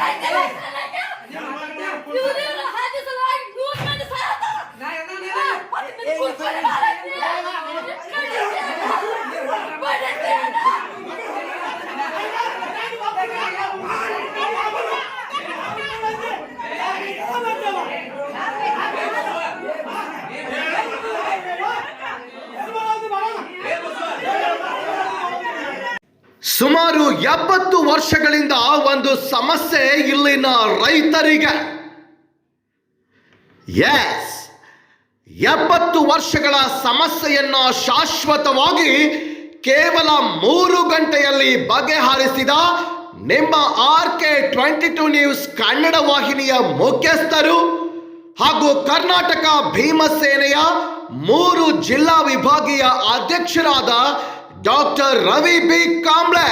Não, não, não, não. ಸುಮಾರು ಎಪ್ಪತ್ತು ವರ್ಷಗಳಿಂದ ಒಂದು ಸಮಸ್ಯೆ ಇಲ್ಲಿನ ರೈತರಿಗೆ. ಎಸ್ ಎಪ್ಪತ್ತು ವರ್ಷಗಳ ಸಮಸ್ಯೆಯನ್ನ ಶಾಶ್ವತವಾಗಿ ಕೇವಲ ಮೂರು ಗಂಟೆಯಲ್ಲಿ ಬಗೆಹರಿಸಿದ ನಿಮ್ಮ R K twenty two news Kannada ವಾಹಿನಿಯ ಮುಖ್ಯಸ್ಥರು ಹಾಗೂ ಕರ್ನಾಟಕ ಭೀಮಸೇನೆಯ ಮೂರು ಜಿಲ್ಲಾ ವಿಭಾಗೀಯ ಅಧ್ಯಕ್ಷರಾದ ಡಾಕ್ಟರ್ ರವಿ ಬಿ ಕಾಂಬ್ಳೆ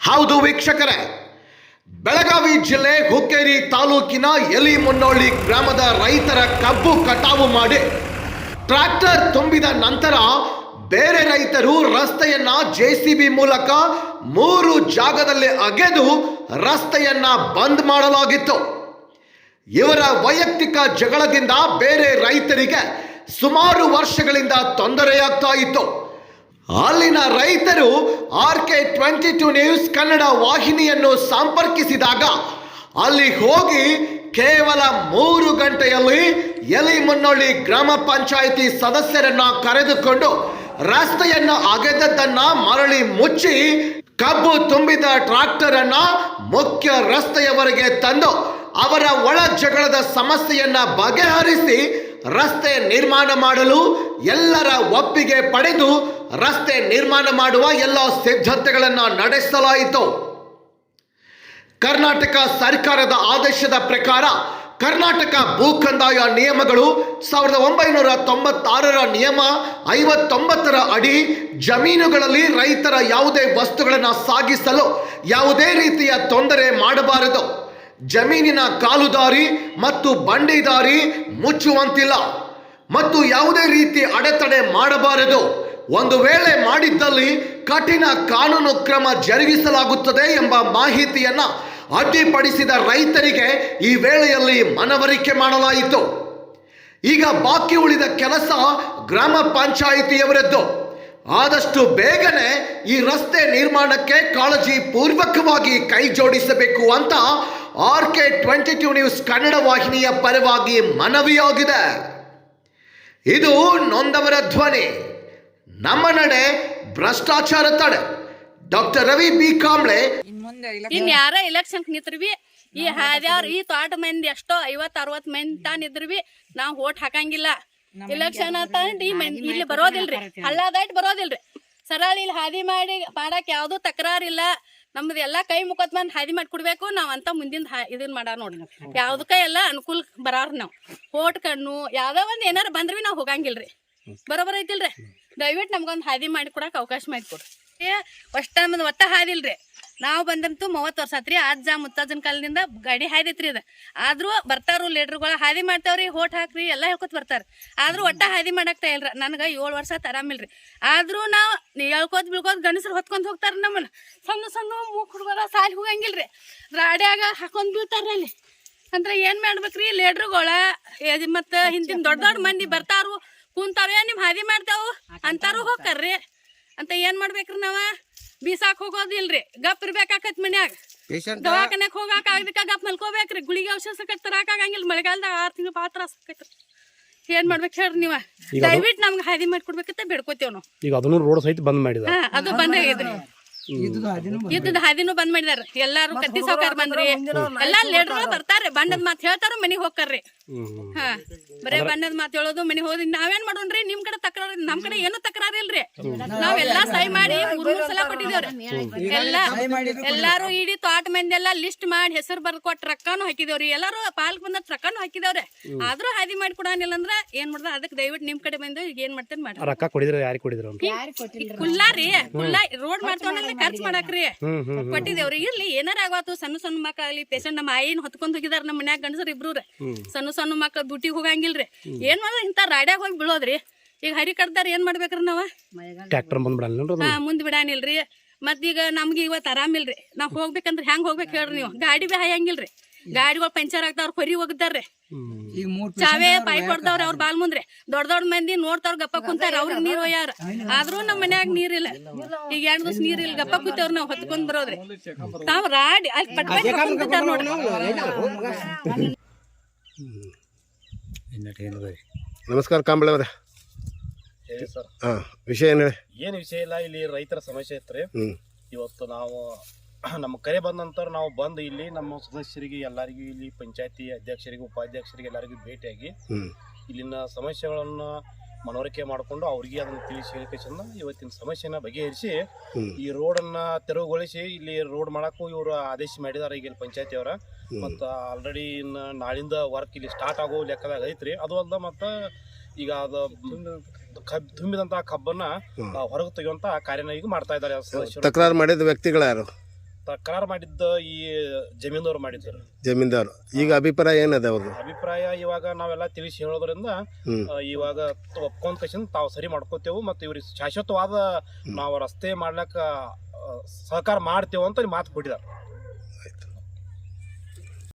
ಹೌದು ವೀಕ್ಷಕರೇ, ಬೆಳಗಾವಿ ಜಿಲ್ಲೆ ಹುಕ್ಕೇರಿ ತಾಲೂಕಿನ ಎಲಿಮುನ್ನೋಳಿ ಗ್ರಾಮದ ರೈತರ ಕಬ್ಬು ಕಟಾವು ಮಾಡಿ ಟ್ರ್ಯಾಕ್ಟರ್ ತುಂಬಿದ ನಂತರ ಬೇರೆ ರೈತರು ರಸ್ತೆಯನ್ನ ಜೆಸಿಬಿ ಮೂಲಕ ಮೂರು ಜಾಗದಲ್ಲಿ ಅಗೆದು ರಸ್ತೆಯನ್ನ ಬಂದ್ ಮಾಡಲಾಗಿತ್ತು. ಇವರ ವೈಯಕ್ತಿಕ ಜಗಳದಿಂದ ಬೇರೆ ರೈತರಿಗೆ ಸುಮಾರು ವರ್ಷಗಳಿಂದ ತೊಂದರೆಯಾಗ್ತಾ ಇತ್ತು. ಅಲ್ಲಿನ ರೈತರು R K twenty two news Kannada ವಾಹಿನಿಯನ್ನು ಸಂಪರ್ಕಿಸಿದಾಗ ಅಲ್ಲಿ ಹೋಗಿ ಕೇವಲ ಮೂರು ಗಂಟೆಯಲ್ಲಿ ಎಲಿ ಎಲಿಮುನ್ನೋಳಿ ಗ್ರಾಮ ಪಂಚಾಯಿತಿ ಸದಸ್ಯರನ್ನ ಕರೆದುಕೊಂಡು ರಸ್ತೆಯನ್ನು ಅಗೆದದ್ದನ್ನ ಮರಳಿ ಮುಚ್ಚಿ ಕಬ್ಬು ತುಂಬಿದ ಟ್ರಾಕ್ಟರ್ ಅನ್ನ ಮುಖ್ಯ ರಸ್ತೆಯವರೆಗೆ ತಂದು ಅವರ ಒಳ ಜಗಳದ ಸಮಸ್ಯೆಯನ್ನ ಬಗೆಹರಿಸಿ ರಸ್ತೆ ನಿರ್ಮಾಣ ಮಾಡಲು ಎಲ್ಲರ ಒಪ್ಪಿಗೆ ಪಡೆದು ರಸ್ತೆ ನಿರ್ಮಾಣ ಮಾಡುವ ಎಲ್ಲ ಸಿದ್ಧತೆಗಳನ್ನು ನಡೆಸಲಾಯಿತು. ಕರ್ನಾಟಕ ಸರ್ಕಾರದ ಆದೇಶದ ಪ್ರಕಾರ ಕರ್ನಾಟಕ ಭೂ ಕಂದಾಯ ನಿಯಮಗಳು ಸಾವಿರದ ಒಂಬೈನೂರ ತೊಂಬತ್ತಾರರ ನಿಯಮ ಐವತ್ತೊಂಬತ್ತರ ಅಡಿ ಜಮೀನುಗಳಲ್ಲಿ ರೈತರ ಯಾವುದೇ ವಸ್ತುಗಳನ್ನು ಸಾಗಿಸಲು ಯಾವುದೇ ರೀತಿಯ ತೊಂದರೆ ಮಾಡಬಾರದು. ಜಮೀನಿನ ಕಾಲುದಾರಿ ಮತ್ತು ಬಂಡಿದಾರಿ ಮುಚ್ಚುವಂತಿಲ್ಲ. ಮತ್ತು ಯಾವುದೇ ರೀತಿ ಅಡೆತಡೆ ಮಾಡಬಾರದು. ಒಂದು ವೇಳೆ ಮಾಡಿದ್ದಲ್ಲಿ ಕಠಿಣ ಕಾನೂನು ಕ್ರಮ ಜರುಗಿಸಲಾಗುತ್ತದೆ ಎಂಬ ಮಾಹಿತಿಯನ್ನು ಅಡ್ಡಿಪಡಿಸಿದ ರೈತರಿಗೆ ಈ ವೇಳೆಯಲ್ಲಿ ಮನವರಿಕೆ ಮಾಡಲಾಯಿತು. ಈಗ ಬಾಕಿ ಉಳಿದ ಕೆಲಸ ಗ್ರಾಮ ಪಂಚಾಯಿತಿಯವರದ್ದು. ಆದಷ್ಟು ಬೇಗನೆ ಈ ರಸ್ತೆ ನಿರ್ಮಾಣಕ್ಕೆ ಕಾಳಜಿ ಪೂರ್ವಕವಾಗಿ ಕೈ ಜೋಡಿಸಬೇಕು ಅಂತ R K twenty two news Kannada ವಾಹಿನಿಯ ಪರವಾಗಿ ಮನವಿಯಾಗಿದೆ. ಇದು ನೊಂದವರ ಧ್ವನಿ. ನಮ್ಮ ನಡೆ ಭ್ರಷ್ಟಾಚಾರ ತಡೆ. Doctor Ravi B. ಕಾಂಬ್ಳೆ ಇನ್ ಯಾರ ಎಲೆಕ್ಷನ್ ನಿಂತ್ರು ಬಿ ಈ ಹಾದ್ಯಾವ್ರ ಈ ತೋಟ ಮಂದಿ ಎಷ್ಟೋ ಐವತ್ ಅರವತ್ ಮಂದಿ ತಾನ ಇದ್ರಿ ಬಿ ನಾವ್ ಓಟ್ ಹಾಕಂಗಿಲ್ಲ. ಎಲೆಕ್ಷನ್ ಅಂತ ಈ ಮಂದಿ ಇಲ್ಲಿ ಬರೋದಿಲ್ರಿ. ಹಳ್ಳದಾಟ್ ಬರೋದಿಲ್ರಿ. ಸರಳ ಇಲ್ಲಿ ಹಾದಿ ಮಾಡಿ ಮಾಡಕ್ ಯಾವ್ದು ತಕರಾರಿಲ್ಲ. ನಮ್ದು ಎಲ್ಲಾ ಕೈ ಮುಖತ್ ಮಂದ್ ಹಾದಿ ಮಾಡಿ ಕೊಡ್ಬೇಕು. ನಾವ್ ಅಂತ ಮುಂದಿನ ಇದನ್ ಮಾಡಾರ ನೋಡ್ರಿ. ಯಾವ್ದಕ್ಕ ಎಲ್ಲ ಅನುಕೂಲ ಬರಾರ ನಾವ್. ಓಟ್ ಕಣ್ಣು ಯಾವ್ದೋ ಒಂದ್ ಏನಾರ ಬಂದ್ರಿ ನಾವ್ ಹೋಗಂಗಿಲ್ರಿ. ಬರೋಬರ್ ಐತಿಲ್ರಿ. ದಯವಿಟ್ಟು ನಮ್ಗೊಂದು ಹಾದಿ ಮಾಡಿ ಕೊಡಕ್ ಅವಕಾಶ ಮಾಡಿಕೊಡ್ರಿ. ಅಷ್ಟ ನಮ್ದು ಒಟ್ಟ ಹಾದಿಲ್ರಿ. ನಾವು ಬಂದಂತೂ ಮೂವತ್ತು ವರ್ಷ ಆತ್ರಿ. ಅಜ್ಜ, ಮುತ್ತಜ್ಜನ ಕಾಲದಿಂದ ಗಾಡಿ ಹಾಯ್ದೈತ್ರಿ ಅದು. ಆದ್ರೂ ಬರ್ತಾರು ಲೀಡ್ರ್ಗಳು ಹಾದಿ ಮಾಡ್ತಾವ್ರಿ ಹೋಟ್ ಹಾಕ್ರಿ, ಎಲ್ಲ ಹೇಳ್ಕೊತ ಬರ್ತಾರ. ಆದ್ರೂ ಒಟ್ಟ ಹಾದಿ ಮಾಡಾಕ್ತಾ ಇಲ್ರಿ ನನಗೆ ಏಳು ವರ್ಷ ತರಾಮಿಲ್ರಿ ಆದ್ರೂ ನಾವು ಹೇಳ್ಕೋತ ಬೀಳ್ಕೋತ ಗಂಡಸ್ರು ಹೊತ್ಕೊಂಡ್ ಹೋಗ್ತಾರ ನಮ್ಮನ್ನ. ಸಣ್ಣ ಸಣ್ಣ ಮೂಕ್ ಹುಡುಗರ ಸಾಲಿ ಹೋಗಂಗಿಲ್ರಿ. ರಾಡ್ಯಾಗ ಹಾಕೊಂಡ್ ಬೀಳ್ತಾರ್ರಿ ಅಲ್ಲಿ. ಅಂದ್ರೆ ಏನ್ ಮಾಡ್ಬೇಕ್ರಿ? ಲೀಡ್ರುಗಳ ಮತ್ತ ಹಿಂದಿನ ದೊಡ್ಡ ದೊಡ್ಡ ಮಂದಿ ಬರ್ತಾರು. ಕುಂತಾರ ಏನ್ ನಿಮ್ ಹಾದಿ ಮಾಡ್ತಾವು? ಅಂತಾರು ಹೋಗ್ತಾರ್ರಿ ಅಂತ ಏನ್ ಮಾಡ್ಬೇಕ್ರಿ ನಾವ? ಬೀಸಾಕ್ ಹೋಗೋದಿಲ್ರಿ. ಗಪ್ ಇರ್ಬೇಕಾಕತ್ ಮನ್ಯಾಗ. ದವಾಖಾನೆಗ್ ಹೋಗಾಕ ಆಗದಕ್ಕ ಗಪ್ ಮಲ್ಕೋಬೇಕ್ರಿ. ಗುಳಿಗೆ ಔಷಧ ಸಕಟ್ ತರಾಕ ಆಗಂಗಿಲ್ಲ. ಮಳೆಗಾಲದಾಗ ಆರ್ ತಿಂಗಳು ಪಾತ್ರ ತ್ರಾಸ ಆಕೈತ್ರಿ ಏನ್ ಮಾಡ್ಬೇಕು ಹೇಳ್ರಿ ನೀವ? ದಯವಿಟ್ಟು ನಮ್ಗೆ ಹಾದಿ ಮಾಡ್ಕೊಡ್ಬೇಕಂತ ಬೇಡ್ಕೋತೇವ್ ನಾವು. ಈಗ ಅದನ್ನು ರೋಡ್ ಸಹಿತ ಬಂದ್ ಮಾಡಿದ ಅದು ಬಂದ್ ಆಗಿದ್ರಿ. ಇದ್ದದ ಹಾದಿನೂ ಬಂದ್ ಮಾಡಿದಾರ. ಎಲ್ಲಾರು ಕತ್ತಿ ಸಾವುಕಾರ ಬಂದ್ರಿ. ಎಲ್ಲಾ ಲೇಡರ್ ಬರ್ತಾರೆ. ಬಂದ್ ಮಾತ್ ಹೇಳ್ತಾರ ಮನಿಗ್ ಹೋಗ್ತಾರ್ರಿ ಹಾ ಬರೇ ಬಣ್ಣದ ಮಾತು ಹೇಳೋದು ಮನೆ ಹೋದ್ರಿ ನಾವೇನ್ ಮಾಡೋಣ್ರಿ? ನಿಮ್ ಕಡೆ ತಕರಾರು ನಮ್ ಕಡೆ ಏನು ತಕರಾರು ಇಲ್ರಿ ನಾವೆಲ್ಲಾ ಸೈ ಮಾಡಿ ಮೂರ್ ಮೂರ್ ಸಲ ಕೊಟ್ಟಿದೇವ್ರಿ. ಎಲ್ಲಾ ಎಲ್ಲಾರು ಇಡೀ ತೋಟ ಮಂದಿ ಎಲ್ಲಾ ಲಿಸ್ಟ್ ಮಾಡಿ ಹೆಸರು ಬರ್ದ್ ಕೊಟ್ಟ ರೊಕ್ಕಾನು ಹಾಕಿದೇವ್ರಿ. ಎಲ್ಲಾರು ಪಾಲ್ಕ್ ಬಂದ ರೊಕ್ಕಾನು ಹಾಕಿದೇವ್ರಿ. ಆದ್ರೂ ಹಾದಿ ಮಾಡಿ ಕೊಡಾನಿಲ್ಲ ಅಂದ್ರ ಏನ್ ಮಾಡ್ದ? ಅದಕ್ಕೆ ದಯವಿಟ್ಟು ನಿಮ್ ಕಡೆ ಬಂದು ಈಗ ಏನ್ ಮಾಡ್ತೇನೆ ಮಾಡ್ರಿ. ರೊಕ್ಕ ಕೊಡಿದ್ರೆ ಯಾರಿಗೆ ಕೊಡಿದ್ರು ಕುಲ್ಲಾ ರೀ ಕುಲ್ಲಾ ರೋಡ್ ಮಾಡ್ತೇವೆ ಖರ್ಚು ಮಾಡಾಕ್ರಿ. ಕೊಟ್ಟಿದೇವ್ರಿ ಇರ್ಲಿ ಏನಾರ ಆಗ್ವಾತು ಸಣ್ಣ ಸಣ್ಣ ಮಕ್ಕಳಲ್ಲಿ ಪೇಷಂಟ್ ನಮ್ಮ ಆಯಿನ ಹೊತ್ಕೊಂಡ್ ಹೋಗಿದಾರ ನಮ್ಮ ಮನ್ಯಾಗ ಗಂಡಸರು ಇಬ್ರು ಸಣ್ಣ ಸಣ್ಣ ಮಕ್ಳು ಡ್ಯೂಟಿಗೆ ಹೋಗಂಗಿಲ್ರಿ. ಏನ್ ಮಾಡ್ರಿ ಇಂತ ರಾಡ್ಯಾಗ ಹೋಗಿ ಬೀಳೋದ್ರಿ. ಈಗ ಹರಿ ಕಡ್ದಾರ ಏನ್ ಮಾಡ್ಬೇಕ್ರಿ ನಾವ? ಟ್ರ್ಯಾಕ್ಟರ್ ಹಾ ಮುಂದ್ ಬಿಡಾನಿಲ್ರಿ. ಮತ್ ಈಗ ನಮ್ಗೆ ಇವತ್ತು ಆರಾಮಿಲ್ರಿ. ನಾವ್ ಹೋಗ್ಬೇಕಂದ್ರೆ ಹೆಂಗ್ ಹೋಗ್ಬೇಕು ಹೇಳ್ರಿ ನೀವು. ಗಾಡಿ ಬಿ ಹಾಯಂಗಿಲ್ರಿ. ಗಾಡಿಗಳು ಪಂಚರ್ ಆಗ್ತಾವ್ರ ಹೊರಿ ಹೋಗಿದ್ದಾರ್ರಿ ಚಾವೆ ಪೈಪ್ ಹೊಡ್ದವ್ರ ಅವ್ರ ಬಾಲ್ ಮುಂದ್ರಿ. ದೊಡ್ಡ ದೊಡ್ಡ ಮಂದಿ ನೋಡ್ತಾವ್ರ ಗಪ್ಪ ಕುಂತಾರ ಅವ್ರಿಗೆ ನೀರ್ ಒಯ್ಯಾರ. ಆದ್ರೂ ನಮ್ ಮನ್ಯಾಗ ನೀರಿಲ್ಲ. ಈಗ ಎರಡ್ ದಿವಸ ನೀರಿಲ್ಲ ಗಪ್ಪ ಕೂತವ್ರ ನಾವ್ ಹೊತ್ಕೊಂಡ್ ಬರೋದ್ರಿ. ತಾವ್ ರಾಡಿ ಅಲ್ಲಿ ಪಟ್ಟ ಪಟ್ ನೋಡ್ರಿ ನಮಸ್ಕಾರ ಕಾಂಬಳೆ ಅವರೇ. ಹೇಳಿ ಸರ್. ಹಾಂ ವಿಷಯ ಏನು ಹೇಳಿ? ಏನು ವಿಷಯ ಇಲ್ಲ ಇಲ್ಲಿ ರೈತರ ಸಮಸ್ಯೆ ಇತ್ತು ರೀ ಹ್ಞೂ ಇವತ್ತು ನಾವು ನಮ್ಮ ಕರೆ ಬಂದ ನಂತರ ನಾವು ಬಂದು ಇಲ್ಲಿ ನಮ್ಮ ಸದಸ್ಯರಿಗೆ ಎಲ್ಲರಿಗೂ ಇಲ್ಲಿ ಪಂಚಾಯತಿ ಅಧ್ಯಕ್ಷರಿಗೆ ಉಪಾಧ್ಯಕ್ಷರಿಗೆ ಎಲ್ಲರಿಗೂ ಭೇಟಿಯಾಗಿ ಇಲ್ಲಿನ ಸಮಸ್ಯೆಗಳನ್ನು ಮನವರಿಕೆ ಮಾಡಿಕೊಂಡು ಅವ್ರಿಗೆ ಅದನ್ನು ತಿಳಿಸಿ ಹೇಳಿಕೆಸಿಂದ ಇವತ್ತಿನ ಸಮಸ್ಯೆನ ಬಗೆಹರಿಸಿ. ಈ ರೋಡನ್ನ ತೆರವುಗೊಳಿಸಿ ಇಲ್ಲಿ ರೋಡ್ ಮಾಡಕ್ಕೂ ಇವರು ಆದೇಶ ಮಾಡಿದಾರೆ ಈಗ ಪಂಚಾಯತಿ ಅವರ ಮತ್ತ ಆಲ್ರೆಡಿ ಇನ್ನು ನಾಳಿಂದ ವರ್ಕ್ ಇಲ್ಲಿ ಸ್ಟಾರ್ಟ್ ಆಗೋ ಲೆಕ್ಕದಾಗ ಐತ್ರಿ ಅದು ಅಲ್ಲ ಮತ್ತು ಈಗ ಅದು ಕಬ್ ತುಂಬಿದಂತಹ ಕಬ್ಬನ್ನ. ಹೊರಗೆ ತೆಗೆಯುವಂತ ಕಾರ್ಯನ ಈಗ ಮಾಡ್ತಾ ಇದ್ದಾರೆ. ತಕರಾರು ಮಾಡಿದ ವ್ಯಕ್ತಿಗಳು ಯಾರು ತಕರಾರು ಮಾಡಿದ್ದ ಈ ಜಮೀನ್ದವ್ರು ಮಾಡಿದ್ರು ಜಮೀನ್ದಾರು. ಈಗ ಅಭಿಪ್ರಾಯ ಏನದ ಅವ್ರದ್ದು ಅಭಿಪ್ರಾಯ ಇವಾಗ ನಾವೆಲ್ಲ ತಿಳಿಸಿ ಹೇಳೋದ್ರಿಂದ ಆ, ಇವಾಗ ಒಪ್ಕೊಂಡ್ ತಾವು ಸರಿ ಮಾಡ್ಕೋತೇವು ಮತ್ತು ಇವ್ರಿಗೆ ಶಾಶ್ವತವಾದ ನಾವು ರಸ್ತೆ ಮಾಡ್ಲಕ್ಕ ಆ, ಸಹಕಾರ ಮಾಡ್ತೇವೆ ಅಂತ ಮಾತು ಕೊಟ್ಟಿದ್ದಾರೆ